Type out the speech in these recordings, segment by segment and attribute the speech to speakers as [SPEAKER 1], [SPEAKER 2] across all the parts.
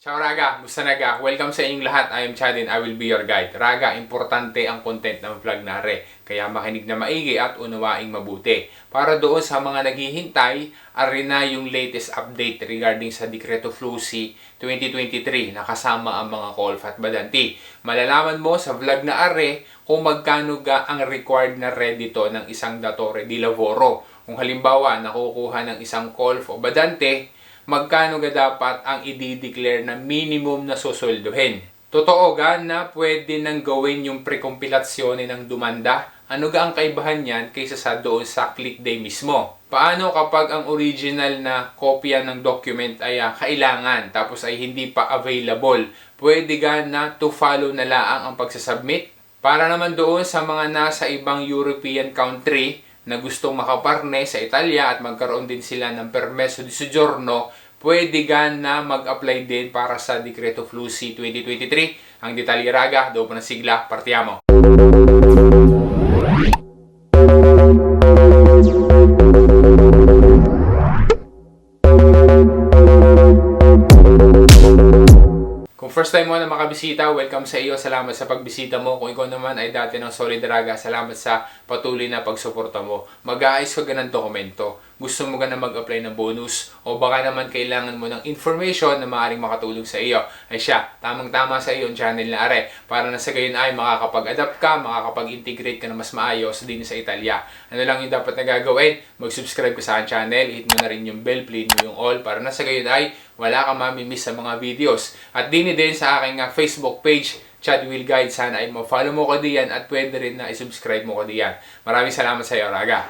[SPEAKER 1] Ciao Raga, musta naga? Welcome sa inyong lahat. I am Chadin, I will be your guide. Raga, importante ang content ng vlog nare. Kaya makinig na maigi at unawaing mabuti. Para doon sa mga naghihintay, ari na yung latest update regarding sa Decreto Flusi 2023 na kasama ang mga Colf at Badanti. Malalaman mo sa vlog na are kung magkano ga ang required na redito ng isang datore di lavoro. Kung halimbawa nakukuha ng isang Colf o Badante, magkano ga dapat ang i-declare na minimum na susulduhin. Totoo ga na pwede nang gawin yung prekompilasyone ng dumanda? Ano ga ang kaibahan niyan kaysa sa doon sa click day mismo? Paano kapag ang original na kopya ng document ay ah, kailangan tapos ay hindi pa available? Pwede ga na to follow na laang ang pagsasubmit? Para naman doon sa mga nasa ibang European country na gustong makaparne sa Italia at magkaroon din sila ng permeso di soggiorno, pwede ga na mag-apply din para sa Decreto Flusi 2023. Ang detalye raga, doon po ng sigla, partiamo. First time mo na makabisita, welcome sa iyo. Salamat sa pagbisita mo. Kung ikaw naman ay dati ng Solid Raga, salamat sa patuloy na pagsuporta mo. Mag-aayos ka ganang dokumento. Gusto mo ka na mag-apply ng bonus o baka naman kailangan mo ng information na maaaring makatulong sa iyo. Ay siya, tamang-tama sa iyo ang channel na are. Para na sa gayon ay makakapag-adapt ka, makakapag-integrate ka na mas maayos din sa Italia. Ano lang yung dapat na gagawin? Mag-subscribe ka sa channel, hit mo na rin yung bell, play mo yung all para na sa gayon ay wala kang mamimiss sa mga videos. At din din sa aking uh, Facebook page, Chad Will Guide. Sana ay ma-follow mo ko diyan at pwede rin na i-subscribe mo ko diyan. Maraming salamat sa iyo, Raga.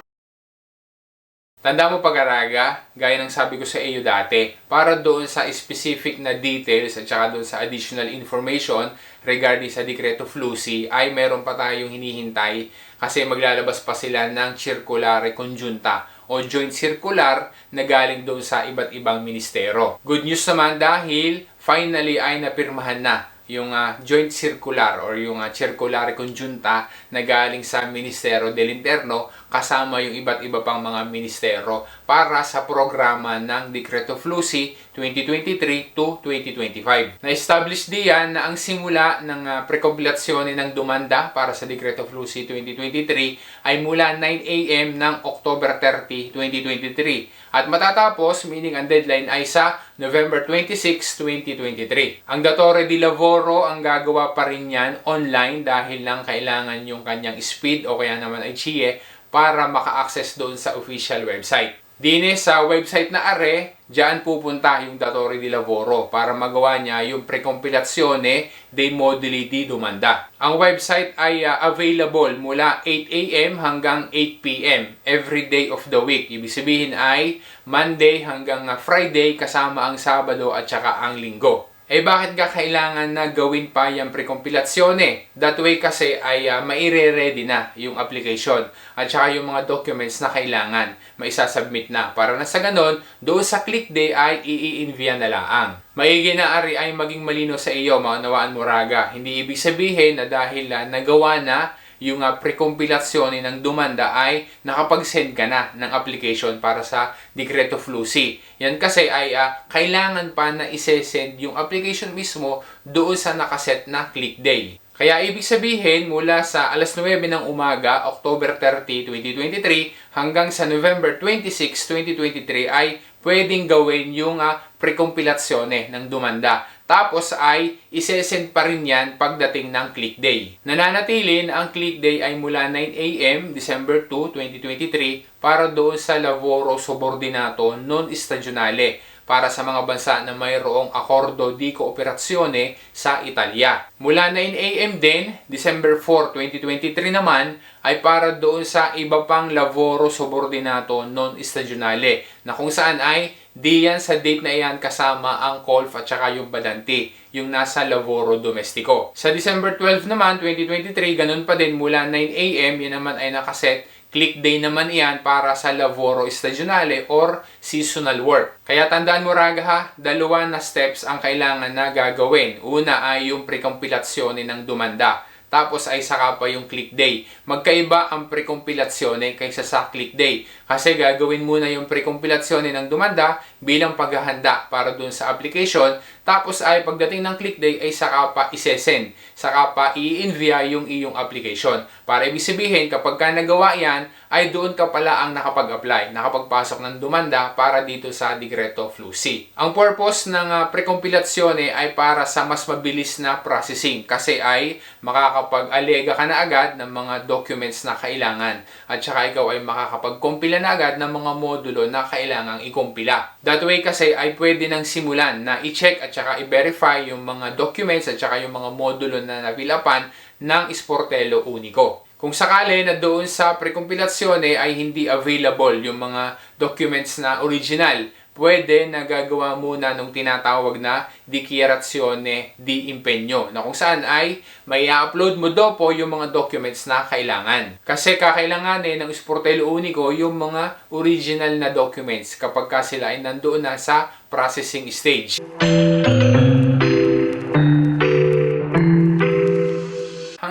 [SPEAKER 1] Tanda mo pag-araga, gaya ng sabi ko sa iyo dati, para doon sa specific na details at saka doon sa additional information regarding sa Decreto Flusi ay meron pa tayong hinihintay kasi maglalabas pa sila ng Circulare Conjunta o joint circular na galing doon sa iba't ibang ministero. Good news naman dahil finally ay napirmahan na yung uh, joint circular or yung uh, circulare conjunta na galing sa Ministero del Interno kasama yung iba't iba pang mga ministero para sa programa ng Decreto Flusi 2023 to 2025. Na-establish diyan na ang simula ng uh, ng dumanda para sa Decreto Flusi 2023 ay mula 9 a.m. ng October 30, 2023 at matatapos meaning ang deadline ay sa November 26, 2023. Ang Datore di Lavoro ang gagawa pa rin yan online dahil lang kailangan yung kanyang speed o kaya naman ay CHIE para maka-access doon sa official website. Dine sa website na are, diyan pupunta yung Datore di Lavoro para magawa niya yung prekompilazione dei moduli di domanda. Ang website ay uh, available mula 8 a.m. hanggang 8 p.m. every day of the week. Ibig sabihin ay Monday hanggang uh, Friday kasama ang Sabado at saka ang Linggo. Eh bakit ka kailangan na gawin pa yung prekompilasyone? That way kasi ay uh, maire-ready na yung application at saka yung mga documents na kailangan maisasubmit na. Para na sa ganon, doon sa click day ay i-envia na laang. Maigi na ari ay maging malino sa iyo, maunawaan mo raga. Hindi ibig sabihin na dahil uh, nagawa na yung uh, prekompilasyon ng dumanda ay nakapag-send ka na ng application para sa Decreto Flusi. Yan kasi ay uh, kailangan pa na isesend yung application mismo doon sa nakaset na click day. Kaya ibig sabihin mula sa alas 9 ng umaga, October 30, 2023 hanggang sa November 26, 2023 ay pwedeng gawin yung uh, prekompilasyone ng dumanda. Tapos ay isesend pa rin yan pagdating ng click day. Nananatili na ang click day ay mula 9 a.m. December 2, 2023 para doon sa Lavoro Subordinato Non Stagionale para sa mga bansa na mayroong Accordo di Cooperazione sa Italia. Mula 9 a.m. din, December 4, 2023 naman, ay para doon sa iba pang Lavoro Subordinato Non Stagionale na kung saan ay Di yan sa date na iyan kasama ang Colf at saka yung Badanti, yung nasa Lavoro Domestico. Sa December 12 naman, 2023, ganun pa din mula 9 a.m. Yan naman ay nakaset Click day naman iyan para sa lavoro stagionale or seasonal work. Kaya tandaan mo raga ha, dalawa na steps ang kailangan na gagawin. Una ay yung prekompilasyone ng dumanda. Tapos ay saka pa yung click day. Magkaiba ang prekompilasyone kaysa sa click day. Kasi gagawin muna yung prekompilasyon ng dumanda bilang paghahanda para dun sa application. Tapos ay pagdating ng click day ay saka pa isesend. Saka pa i-envia yung iyong application. Para ibig sabihin kapag ka nagawa yan ay doon ka pala ang nakapag-apply, nakapagpasok ng dumanda para dito sa Digreto Flu C. Ang purpose ng uh, prekompilasyone ay para sa mas mabilis na processing kasi ay makakapag-alega ka na agad ng mga documents na kailangan at saka ikaw ay makakapag-compila na agad ng mga modulo na kailangang ikumpila. That way kasi ay pwede nang simulan na i-check at saka i-verify yung mga documents at saka yung mga modulo na nabilapan ng Sportello Unico. Kung sakali na doon sa prekompilasyone ay hindi available yung mga documents na original, pwede na gagawa muna nung tinatawag na dichiarazione di impegno na kung saan ay may upload mo do po yung mga documents na kailangan. Kasi kakailanganin ng Sportello Unico yung mga original na documents kapag ka sila ay nandoon na sa processing stage.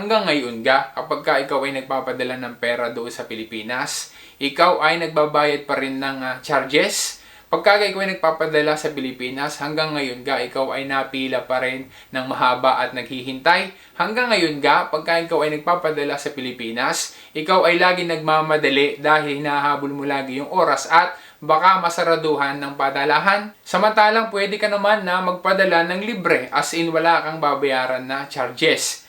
[SPEAKER 1] Hanggang ngayon ga, kapag ka ikaw ay nagpapadala ng pera doon sa Pilipinas, ikaw ay nagbabayad pa rin ng uh, charges. Pagka ikaw ay nagpapadala sa Pilipinas, hanggang ngayon ga, ikaw ay napila pa rin ng mahaba at naghihintay. Hanggang ngayon ga, pagka ikaw ay nagpapadala sa Pilipinas, ikaw ay lagi nagmamadali dahil hinahabol mo lagi yung oras at baka masaraduhan ng padalahan. Samantalang pwede ka naman na magpadala ng libre as in wala kang babayaran na charges.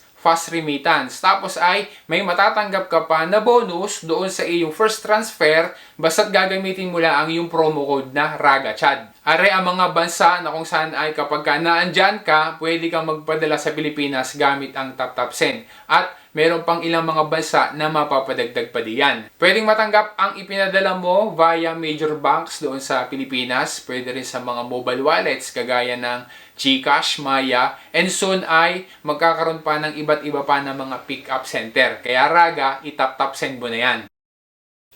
[SPEAKER 1] fast remittance. Tapos ay may matatanggap ka pa na bonus doon sa iyong first transfer basta't gagamitin mo lang ang iyong promo code na RAGACHAD. Are ang mga bansa na kung saan ay kapag ka naandyan ka, pwede kang magpadala sa Pilipinas gamit ang TapTapSend. At meron pang ilang mga bansa na mapapadagdag pa diyan. Pwedeng matanggap ang ipinadala mo via major banks doon sa Pilipinas. Pwede rin sa mga mobile wallets kagaya ng Gcash, Maya, and soon ay magkakaroon pa ng iba't iba pa ng mga pick-up center. Kaya raga, itap-tap send mo na yan.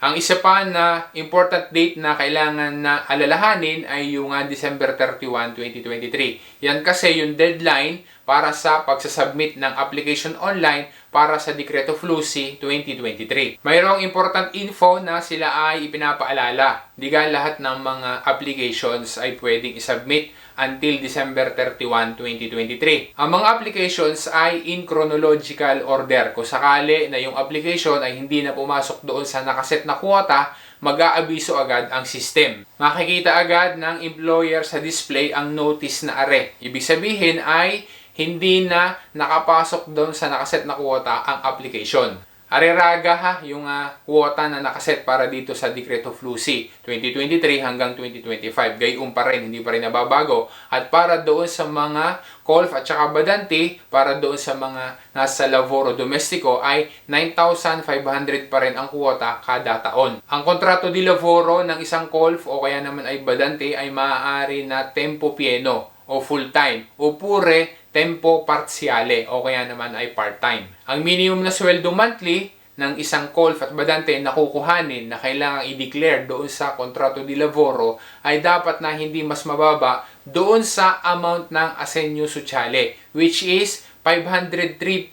[SPEAKER 1] Ang isa pa na important date na kailangan na alalahanin ay yung uh, December 31, 2023. Yan kasi yung deadline para sa pagsasubmit ng application online para sa Dekreto Flusi 2023. Mayroong important info na sila ay ipinapaalala. Di lahat ng mga applications ay pwedeng isubmit until December 31, 2023. Ang mga applications ay in chronological order. Kung sakali na yung application ay hindi na pumasok doon sa nakaset na kuwata, mag-aabiso agad ang system. Makikita agad ng employer sa display ang notice na are. Ibig sabihin ay hindi na nakapasok doon sa nakaset na kuwata ang application. Ariraga ha, yung uh, quota na nakaset para dito sa Decreto Flusi 2023 hanggang 2025. Gayong pa rin, hindi pa rin nababago. At para doon sa mga Colf at saka Badante, para doon sa mga nasa Lavoro Domestico ay 9,500 pa rin ang kuwota kada taon. Ang kontrato di Lavoro ng isang Colf o kaya naman ay Badante ay maaari na tempo pieno o full-time o pure tempo parziale o kaya naman ay part-time. Ang minimum na sweldo monthly ng isang call at badante na kukuhanin na kailangang i-declare doon sa kontrato di lavoro ay dapat na hindi mas mababa doon sa amount ng asenyo sociale which is 503.27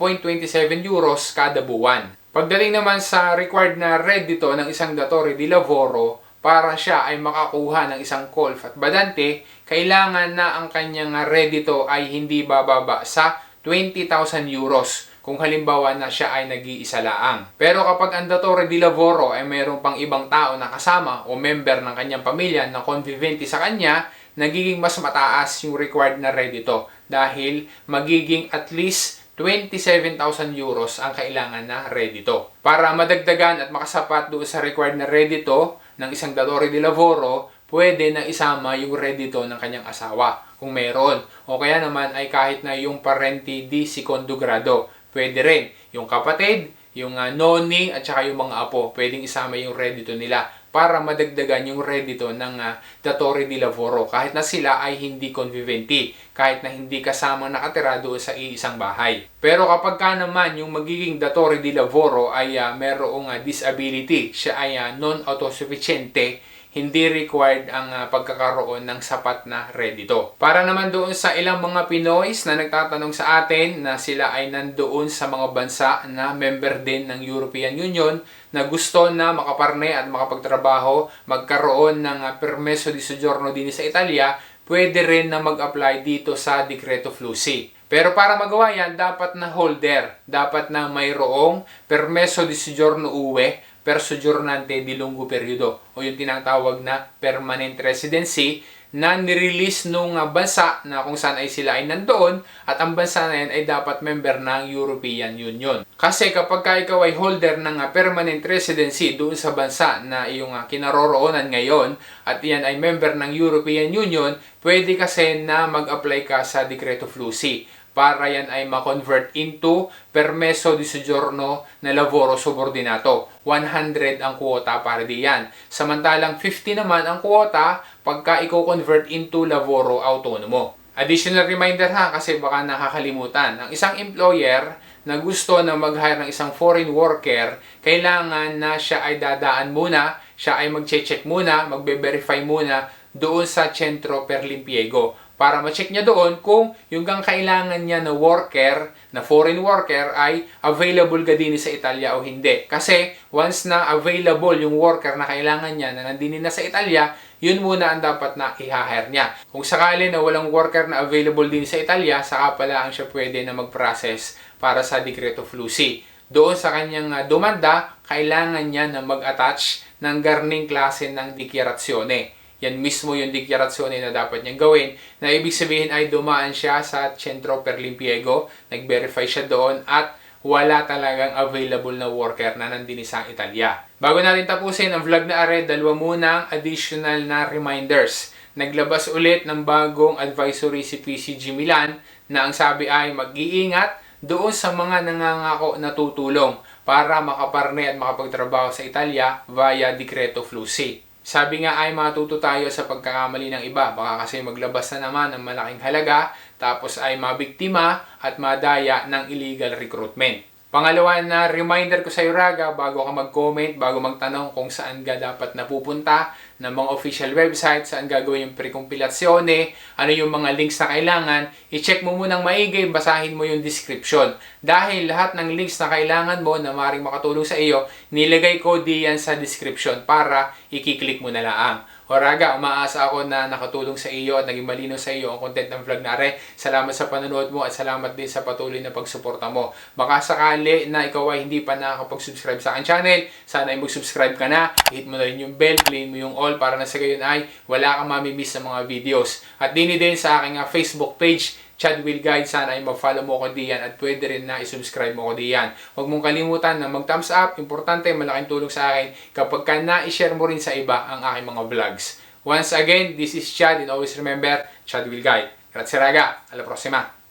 [SPEAKER 1] euros kada buwan. Pagdating naman sa required na reddito ng isang datore di lavoro, para siya ay makakuha ng isang call at badante, kailangan na ang kanyang redito ay hindi bababa sa 20,000 euros kung halimbawa na siya ay nag-iisa laang. Pero kapag ang datore di lavoro ay mayroon pang ibang tao na kasama o member ng kanyang pamilya na convivente sa kanya, nagiging mas mataas yung required na redito dahil magiging at least 27,000 euros ang kailangan na redito. Para madagdagan at makasapat doon sa required na redito, ng isang datore de lavoro, pwede na isama yung redito ng kanyang asawa kung meron. O kaya naman ay kahit na yung parenti di secondo grado, pwede rin. Yung kapatid, yung uh, noni at saka yung mga apo, pwedeng isama yung redito nila para madagdagan yung redito ng uh, Datori di Lavoro kahit na sila ay hindi conviventi, kahit na hindi kasamang nakatira doon sa iisang bahay. Pero kapag ka naman yung magiging Datori di Lavoro ay uh, merong uh, disability, siya ay uh, non-autosufficiente, hindi required ang uh, pagkakaroon ng sapat na redito. Para naman doon sa ilang mga Pinoys na nagtatanong sa atin na sila ay nandoon sa mga bansa na member din ng European Union na gusto na makaparne at makapagtrabaho, magkaroon ng uh, permeso di soggiorno din sa Italia, pwede rin na mag-apply dito sa Decreto Flussi. Pero para magawa yan, dapat na holder, dapat na mayroong permeso di soggiorno UE per soggiornante di lungo periodo o yung tinatawag na permanent residency na nirelease nung bansa na kung saan ay sila ay nandoon at ang bansa na yan ay dapat member ng European Union. Kasi kapag ka ikaw ay holder ng uh, permanent residency doon sa bansa na iyong uh, kinaroroonan ngayon at yan ay member ng European Union, pwede kasi na mag-apply ka sa Decreto Flussi para yan ay ma-convert into permeso di soggiorno na lavoro subordinato. 100 ang kuota para diyan. Samantalang 50 naman ang kuota pagka i-convert into lavoro autonomo. Additional reminder ha kasi baka nakakalimutan. Ang isang employer na gusto na mag-hire ng isang foreign worker, kailangan na siya ay dadaan muna, siya ay mag-check muna, magbe-verify muna doon sa Centro per Limpiego para ma-check niya doon kung yung gang kailangan niya na worker, na foreign worker ay available ka din sa Italia o hindi. Kasi once na available yung worker na kailangan niya na nandini na sa Italia, yun muna ang dapat na i-hire niya. Kung sakali na walang worker na available din sa Italia, saka pala ang siya pwede na mag-process para sa Decreto Flussi. Doon sa kanyang uh, dumanda, kailangan niya na mag-attach ng garning klase ng dichiarazione yan mismo yung deklarasyone na dapat niyang gawin na ibig sabihin ay dumaan siya sa Centro per Limpiego, nag-verify siya doon at wala talagang available na worker na nandini sa Italia. Bago natin tapusin ang vlog na are, dalawa muna additional na reminders. Naglabas ulit ng bagong advisory si PCG Milan na ang sabi ay mag-iingat doon sa mga nangangako na tutulong para makaparne at makapagtrabaho sa Italia via Decreto Flussi. Sabi nga ay matuto tayo sa pagkakamali ng iba. Baka kasi maglabas na naman ng malaking halaga tapos ay mabiktima at madaya ng illegal recruitment. Pangalawa na reminder ko sa iyo Raga, bago ka mag-comment, bago magtanong kung saan ka dapat napupunta ng mga official website, saan gagawin yung prekompilasyone, ano yung mga links na kailangan, i-check mo munang maigi, basahin mo yung description. Dahil lahat ng links na kailangan mo na maring makatulong sa iyo, nilagay ko diyan sa description para i-click mo na lang. O Raga, umaasa ako na nakatulong sa iyo at naging malino sa iyo ang content ng vlog na are. Salamat sa panonood mo at salamat din sa patuloy na pagsuporta mo. Baka sakali na ikaw ay hindi pa nakakapag-subscribe sa akin channel, sana ay mag-subscribe ka na, hit mo na rin yung bell, play mo yung all para na sa gayon ay wala kang mamimiss sa mga videos. At din din sa aking uh, Facebook page, Chad Will Guide. Sana ay mag-follow mo ko diyan at pwede rin na i-subscribe mo ko diyan. Huwag mong kalimutan na mag-thumbs up. Importante, malaking tulong sa akin kapag ka na-share mo rin sa iba ang aking mga vlogs. Once again, this is Chad and always remember, Chad Will Guide. Grazie raga, alla prossima!